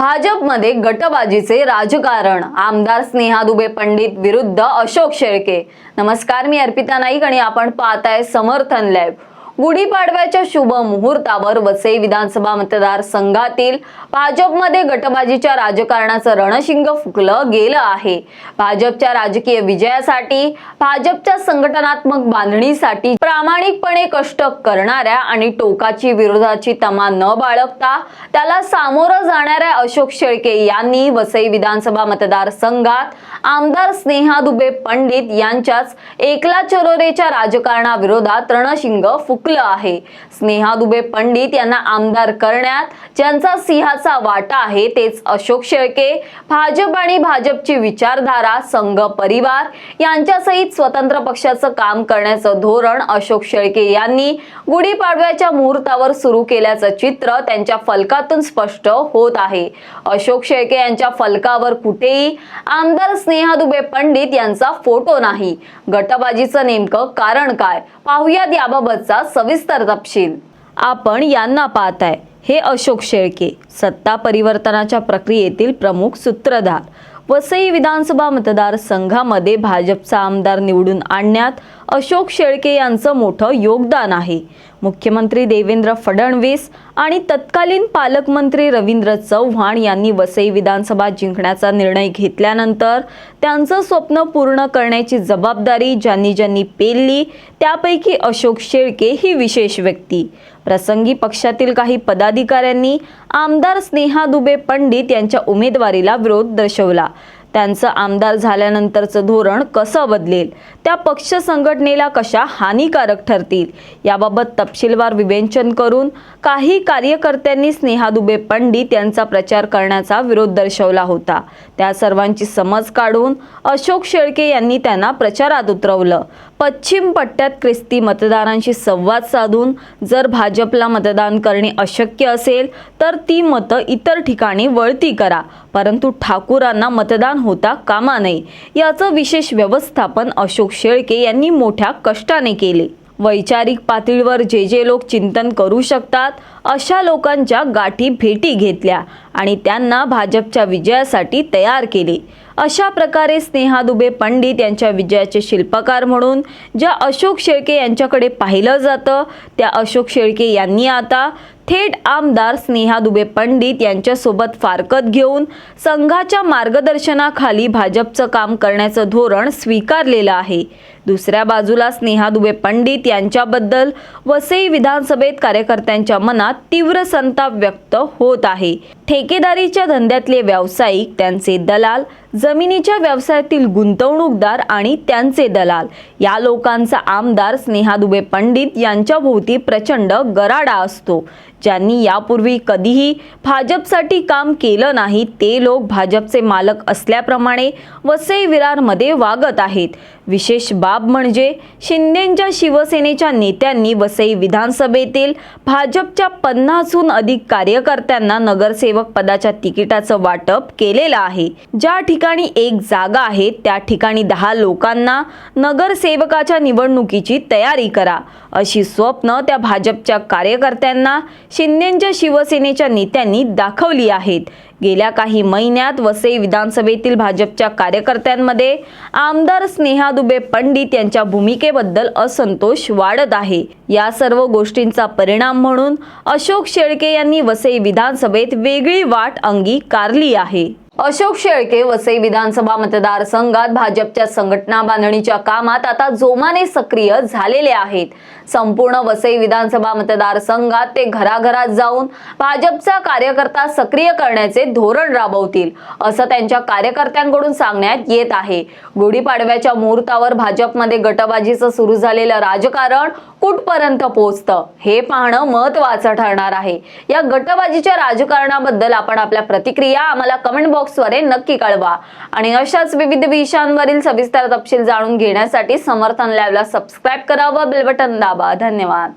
भाजपमध्ये गटबाजीचे राजकारण. आमदार स्नेहा दुबे पंडित विरुद्ध अशोक शेळके. नमस्कार मी अर्पिता नाईक आणि आपण पाहताय समर्थन लॅब. गुढीपाडव्याच्या शुभ मुहूर्तावर वसई विधानसभा मतदारसंघातील भाजपमध्ये गटबाजीच्या राजकारणाचं रणशिंग फुकलं गेलं आहे. भाजपच्या राजकीय विजयासाठी भाजपच्या संघटनात्मक बांधणीसाठी प्रामाणिकपणे कष्ट करणाऱ्या आणि टोकाची विरोधाची तमा न बाळगता त्याला सामोरं जाणाऱ्या अशोक शेळके यांनी वसई विधानसभा मतदारसंघात आमदार स्नेहा दुबे पंडित यांच्याच एकला चरोरेच्या राजकारणाविरोधात रणशिंग फुकलं आहे. स्नेहा दुबे पंडित यांना आमदार करण्यात ज्यांचा सिंहाचा वाटा आहे तेच अशोक शेळके भाजप आणि भाजपची विचारधारा संघ परिवार यांच्यासहित स्वतंत्र पक्षाचं काम करण्याचं धोरण अशोक शेळके यांनी गुढीपाडव्याच्या मुहूर्तावर सुरू केल्याचं चित्र त्यांच्या फलकातून स्पष्ट होत आहे. अशोक शेळके यांच्या फलकावर कुठेही आमदार स्नेहा दुबे पंडित यांचा फोटो नाही. गटबाजीचं नेमकं कारण काय? पाहुयात याबाबतचा सविस्तर तपशील. आपण यांना पाहताय. हे अशोक शेळके सत्ता परिवर्तनाच्या प्रक्रियेतील प्रमुख सूत्रधार. वसई विधानसभा मतदारसंघामध्ये भाजपचा आमदार निवडून आणण्यात अशोक शेळके यांचं मोठं योगदान आहे. मुख्यमंत्री देवेंद्र फडणवीस आणि तत्कालीन पालकमंत्री रवींद्र चव्हाण यांनी वसई विधानसभा जिंकण्याचा निर्णय घेतल्यानंतर त्यांचं स्वप्न पूर्ण करण्याची जबाबदारी ज्यांनी ज्यांनी पेलली त्यापैकी अशोक शेळके ही विशेष व्यक्ती. प्रसंगी पक्षातील काही पदाधिकाऱ्यांनी आमदार स्नेहा दुबे पंडित यांच्या उमेदवारीला विरोध दर्शवला. त्यांचं आमदार झाल्यानंतरचं धोरण कसं बदलेल? त्या पक्ष संघटनेला कशा हानिकारक ठरतील? याबाबत तपशीलवार विवेचन करून काही कार्यकर्त्यांनी स्नेहा दुबे पंडित यांचा प्रचार करण्याचा विरोध दर्शवला होता. त्या सर्वांची समज काढून अशोक शेळके यांनी त्यांना प्रचारात उतरवलं. पश्चिम पट्ट्यात ख्रिस्ती मतदारांशी संवाद साधून जर भाजपला मतदान करणे अशक्य असेल तर ती मतं इतर ठिकाणी वळती करा. परंतु ठाकूरांना मतदान होता कामा नये. याचं विशेष व्यवस्थापन अशोक शेळके यांनी मोठ्या कष्टाने केले. वैचारिक पातळीवर जे जे लोक चिंतन करू शकतात अशा लोकांच्या गाठी भेटी घेतल्या आणि त्यांना भाजपच्या विजयासाठी तयार केले. अशा प्रकारे स्नेहा दुबे पंडित यांच्या विजयाचे शिल्पकार म्हणून ज्या अशोक शेळके यांच्याकडे पाहिलं जातं त्या अशोक शेळके यांनी आता थेट आमदार स्नेहा दुबे पंडित यांच्यासोबत फारकत घेऊन संघाच्या मार्गदर्शनाखाली भाजपचं काम करण्याचं धोरण स्वीकारलेलं आहे. दुसऱ्या बाजूला स्नेहा दुबे पंडित यांच्याबद्दल वसई विधानसभेत कार्यकर्त्यांच्या मनात तीव्र संताप व्यक्त होत आहे. ठेकेदारीच्या धंद्यातले व्यावसायिक त्यांचे दलाल जमिनीच्या व्यवसायातील गुंतवणूकदार आणि त्यांचे दलाल. या लोकांचा आमदार स्नेहा दुबे पंडित यांच्या भोवती प्रचंड गराडा असतो. ज्यांनी यापूर्वी कधीही भाजपसाठी काम केलं नाही ते लोक भाजपचे मालक असल्याप्रमाणे वसई विरारमध्ये वागत आहेत. विशेष बाब म्हणजे शिंदेंच्या शिवसेनेच्या नेत्यांनी वसई विधानसभेतील भाजपच्या पन्नासहून अधिक कार्यकर्त्यांना नगरसेवक पदाच्या तिकिटाचं वाटप केलेलं आहे. ज्या ठिकाणी एक जागा आहे त्या ठिकाणी दहा लोकांना नगरसेवकाच्या निवडणुकीची तयारी करा. अशी स्वप्न त्या भाजपच्या कार्यकर्त्यांना शिंदेंच्या शिवसेनेच्या नेत्यांनी दाखवली आहेत. गेल्या काही महिन्यात वसई विधानसभेतील भाजपच्या कार्यकर्त्यांमध्ये आमदार स्नेहा दुबे पंडित यांच्या भूमिकेबद्दल असंतोष वाढत आहे. या सर्व गोष्टींचा परिणाम म्हणून अशोक शेळके यांनी वसई विधानसभेत वेगळी वाट अंगीकारली आहे. अशोक शेळके वसई विधानसभा मतदारसंघात भाजपच्या संघटना बांधणीच्या कामात आता जोमाने सक्रिय झालेले आहेत. संपूर्ण वसई विधानसभा मतदारसंघात ते घराघरात जाऊन भाजपचा कार्यकर्ता सक्रिय करण्याचे धोरण राबवतील असं त्यांच्या कार्यकर्त्यांकडून सांगण्यात येत आहे. गुढीपाडव्याच्या मुहूर्तावर भाजपमध्ये गटबाजीचं सुरू झालेलं राजकारण कुठपर्यंत पोहोचतं हे पाहणं महत्वाचं ठरणार आहे. या गटबाजीच्या राजकारणाबद्दल आपण आपल्या प्रतिक्रिया आम्हाला कमेंट बॉक्सद्वारे नक्की कळवा. आणि अशाच विविध विषयांवरील सविस्तर तपशील जाणून घेण्यासाठी समर्थन लॅबला सबस्क्राईब करावं बिलबटन बेल बटन दाबा. धन्यवाद.